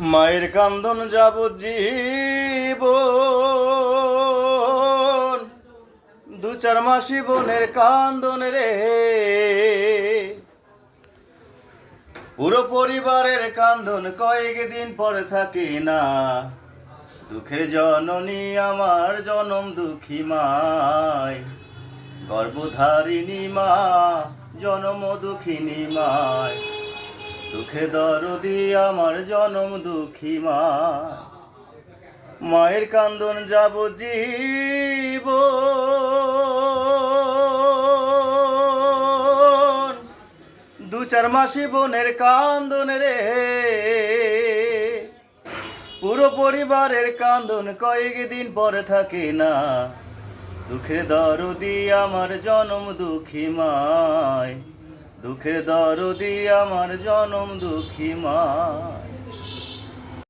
মায়ের কান্দন যাব জীব দু চার মাসি বোনের কান্দন রে। পুরো পরিবারের কান্দন কয়েক দিন পরে থাকে না। দুঃখের জননী আমার জনম দুঃখী মায় গর্ভধারিণী মা, জনম দুঃখিনী মায় দুঃখে দরদি আমার জনম দুঃখী মা। মায়ের কান্দন যাব জীব। দু চার মাসি বোনের কান্দন রে। পুরো পরিবারের কান্দন কয়েক দিন পরে থাকে না। দুঃখের দরদি আমার জনম দুঃখী মায়। দুঃখের দরদি আমার জনম দুঃখী মায়